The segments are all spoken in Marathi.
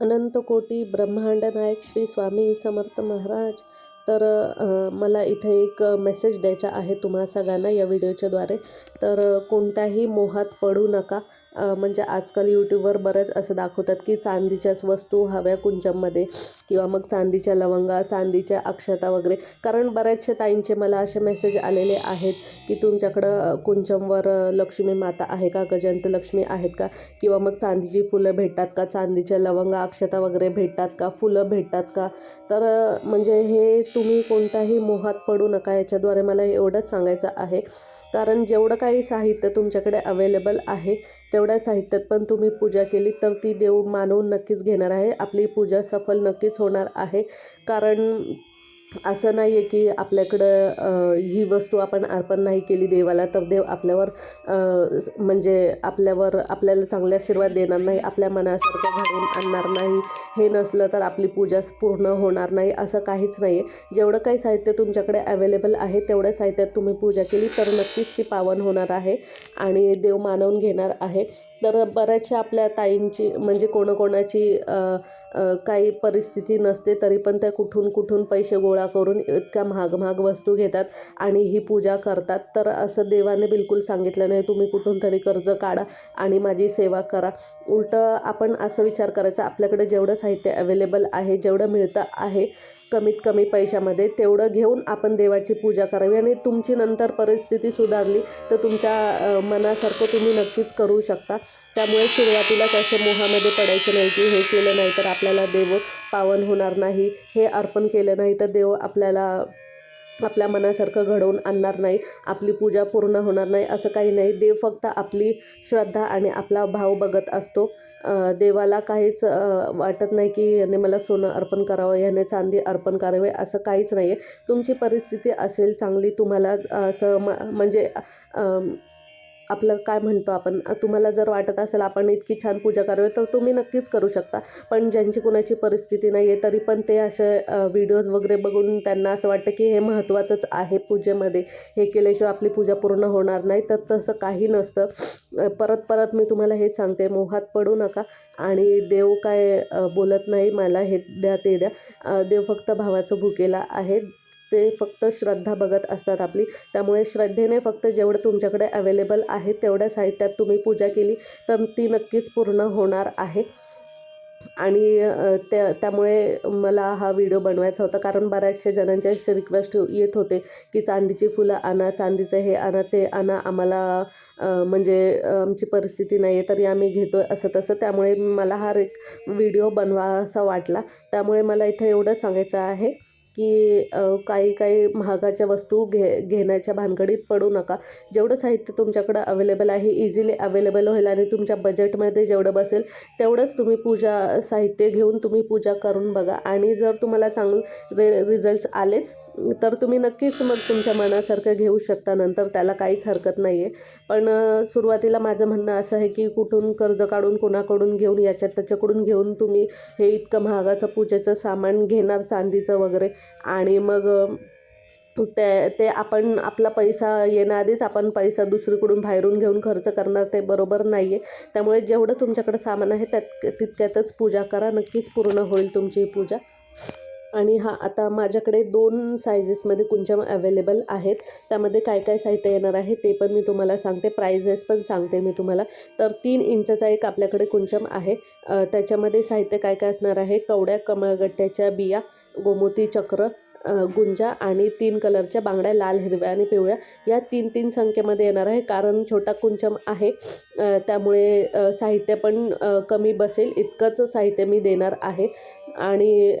अनंत कोटी ब्रह्मांड नायक श्री स्वामी समर्थ महाराज. तर मला इथे एक मेसेज द्यायचा आहे तुम्हा सगळ्यांना या व्हिडिओच्याद्वारे तर कोणत्याही मोहात पडू नका. म्हणजे आजकाल यूट्यूबवर बरेच असं दाखवतात की चांदीच्याच वस्तू हव्या कुंचममध्ये किंवा मग चांदीच्या लवंगा चांदीच्या अक्षता वगैरे. कारण बऱ्याचशा ताईंचे मला असे मेसेज आलेले आहेत की तुमच्याकडं कुंचमवर लक्ष्मी माता आहे का गजंत लक्ष्मी आहेत का? किंवा मग चांदीची फुलं भेटतात का? चांदीच्या लवंगा अक्षता वगैरे भेटतात का? फुलं भेटतात का? तर म्हणजे हे तुम्ही कोणत्याही मोहात पडू नका याच्याद्वारे मला एवढंच सांगायचं आहे. कारण जेवढं काही साहित्य तुमच्याकडे अवेलेबल आहे तेवढ्या साहित्यात पण तुम्ही पूजा केली तर ती देव मानवून नक्कीच घेणार आहे. आपली पूजा सफल नक्कीच होणार आहे. कारण असं नाही आहे की आपल्याकडं ही वस्तू आपण अर्पण नाही केली देवाला तर देव आपल्यावर म्हणजे आपल्यावर आपल्याला चांगले आशीर्वाद देणार नाही आपल्या मनासारखं घडवून आणणार नाही. हे नसलं तर आपली पूजा पूर्ण होणार नाही असं काहीच नाही आहे जेवढं काही साहित्य तुमच्याकडे अवेलेबल आहे तेवढ्या साहित्यात तुम्ही पूजा केली तर नक्कीच ती पावन होणार आहे आणि देव मानवून घेणार आहे. तर बऱ्याचशा आपल्या ताईंची म्हणजे कोणाकोणाची काही परिस्थिती नसते तरी पण त्या कुठून कुठून पैसे गोळा करून इतक्या महाग महाग वस्तू घेतात आणि ही पूजा करतात. तर असं देवाने बिलकुल सांगितलं नाही तुम्ही कुठून तरी कर्ज काढा आणि माझी सेवा करा. उलटं आपण असं विचार करायचा आपल्याकडे जेवढं साहित्य अवेलेबल आहे जेवढं मिळतं आहे कमीत कमी पैशामध्ये तेवढं घेऊन आपण देवाची पूजा करावी आणि तुमची नंतर परिस्थिती सुधारली तर तुमच्या मनासारखं तुम्ही नक्कीच करू शकता. त्यामुळे सुरुवातीलाच असे मोहामध्ये पडायचं नाही की हे केलं नाही तर आपल्याला देव पावन होणार नाही हे अर्पण केलं नाही तर देव आपल्याला आपल्या मनासारखं घडवून आणणार नाही आपली पूजा पूर्ण होणार नाही असं काही नाही. देव फक्त आपली श्रद्धा आणि आपला भाव बघत असतो. देवाला काहीच वाटत नाही की याने मला सोनं अर्पण करावं याने चांदी अर्पण करावे असं काहीच नाही आहे तुमची परिस्थिती असेल चांगली तुम्हाला असं म म्हणजे आपलं काय म्हणतो आपण तुम्हाला जर वाटत असेल आपण इतकी छान पूजा करावी तर तुम्ही नक्कीच करू शकता. पण ज्यांची कुणाची परिस्थिती नाही आहे तरी पण ते असे व्हिडिओज वगैरे बघून त्यांना असं वाटतं की हे महत्त्वाचंच आहे पूजेमध्ये. हे केल्याशिवाय आपली पूजा पूर्ण होणार नाही. तर तसं काही नसतं. परत परत मी तुम्हाला हेच सांगते. मोहात पडू नका. आणि देव काय बोलत नाही. मला हे द्या ते द्या. देव फक्त भावाचं भुकेला आहे. ते फक्त श्रद्धा बघत असतात आपली. त्यामुळे श्रद्धेने फक्त जेवढं तुमच्याकडे अवेलेबल आहे तेवढ्या साहित्यात तुम्ही पूजा केली तर ती नक्कीच पूर्ण होणार आहे. आणि त्या त्यामुळे मला हा व्हिडिओ बनवायचा होता. कारण बऱ्याचशा जणांच्या रिक्वेस्ट येत होते की चांदीची फुलं आणा चांदीचं हे आणा ते आणा. आम्हाला म्हणजे आमची परिस्थिती नाही आहे तरी आम्ही घेतो आहे असं तसं. त्यामुळे मला हा एक व्हिडिओ बनवासा वाटला. त्यामुळे मला इथं एवढं सांगायचं आहे. की काही काही महागाच्या वस्तू घे घेण्याच्या भानगडीत पडू नका. जेवढं साहित्य तुमच्याकडं अवेलेबल आहे इझिली अवेलेबल होईल आणि तुमच्या बजेटमध्ये जेवढं बसेल तेवढंच तुम्ही पूजा साहित्य घेऊन तुम्ही पूजा करून बघा. आणि जर तुम्हाला चांगले रे रिझल्ट्स आलेच तर तुम्ही नक्कीच मग तुमच्या मनासारखं घेऊ शकता. नंतर त्याला काहीच हरकत नाही आहे पण सुरुवातीला माझं म्हणणं असं आहे की कुठून कर्ज काढून कोणाकडून घेऊन याच्यात त्याच्याकडून घेऊन तुम्ही हे इतकं महागाचं पूजेचं सामान घेणार चांदीचं वगैरे. आणि मग ते ते आपण आपला पैसा येण्याआधीच आपण पैसा दुसरीकडून बाहेरून घेऊन खर्च करणार ते बरोबर नाही आहे त्यामुळे जेवढं तुमच्याकडे सामान आहे त्यात तितक्यातच पूजा करा. नक्कीच पूर्ण होईल तुमची पूजा. आणि हा आता माझ्याकडे दोन सायझेसमध्ये कुंचम अवेलेबल आहेत. त्यामध्ये काय काय साहित्य येणार आहे ते पण मी तुम्हाला सांगते. प्राइजेस पण सांगते मी तुम्हाला. तर तीन इंचचा एक आपल्याकडे कुंचम आहे. त्याच्यामध्ये साहित्य काय काय असणार आहे? कवड्या कमळगट्ट्याच्या बिया गोमोती चक्र गुंजा आणि तीन कलरच्या बांगड्या लाल हिरव्या आणि पिवळ्या. या तीन तीन संख्येमध्ये येणार आहे कारण छोटा कुंचम आहे. त्यामुळे साहित्य पण कमी बसेल. इतकंच साहित्य मी देणार आहे. आणि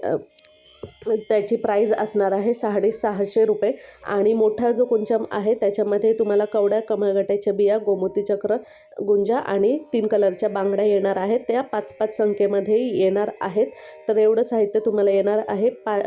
त्याची प्राईज असणार आहे साडे सहाशे रुपये. आणि मोठा जो कुंचम आहे त्याच्यामध्ये तुम्हाला कवड्या कमळगट्याच्या बिया गोमोती चक्र गुंजा आणि तीन कलरच्या बांगड्या येणार आहेत. त्या पाच पाच संख्येमध्ये येणार आहेत. तर एवढं साहित्य तुम्हाला येणार आहे. पा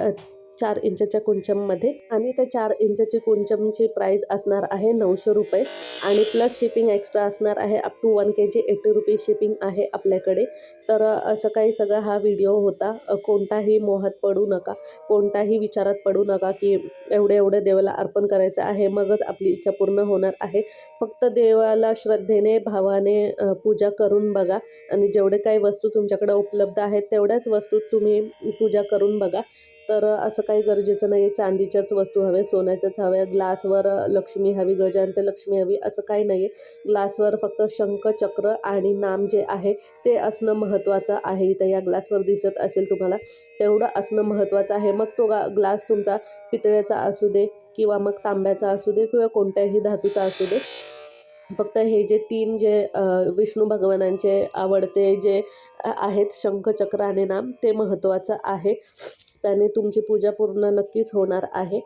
चार इंचच्या कुंचममध्ये. आणि त्या चार इंचची कुंचमची प्राईस असणार आहे नऊशे रुपये. आणि प्लस शिपिंग एक्स्ट्रा असणार आहे up to one K G eighty rupees shipping आहे आपल्याकडे. तर असं काही सगळा हा व्हिडिओ होता. कोणताही मोहात पडू नका. कोणताही विचारात पडू नका की एवढे एवढे देवाला अर्पण करायचं आहे. मगच आपली इच्छा पूर्ण होणार आहे. फक्त देवाला श्रद्धेने भावाने पूजा करून बघा. आणि जेवढे काही वस्तू तुमच्याकडे उपलब्ध आहेत तेवढ्याच वस्तूत तुम्ही पूजा करून बघा. तर असं काही गरजेचं नाही आहे चांदीच्याच वस्तू हव्या सोन्याच्याच हव्या ग्लासवर लक्ष्मी हवी गजांत लक्ष्मी हवी असं काही नाही आहे ग्लासवर फक्त शंख चक्र आणि नाम जे आहे ते असणं महत्त्वाचं आहे. इथं या ग्लासवर दिसत असेल तुम्हाला तेवढं असणं महत्त्वाचं आहे. मग तो गा ग्लास तुमचा पितळ्याचा असू दे किंवा मग तांब्याचा असू दे किंवा कोणत्याही धातूचा असू दे. फक्त हे जे तीन जे विष्णू भगवानांचे आवडते जे आहेत आहेत शंखचक्र आणि नाम ते महत्त्वाचं आहे. त्याने तुमची पूजा पूर्ण नक्कीच होणार आहे.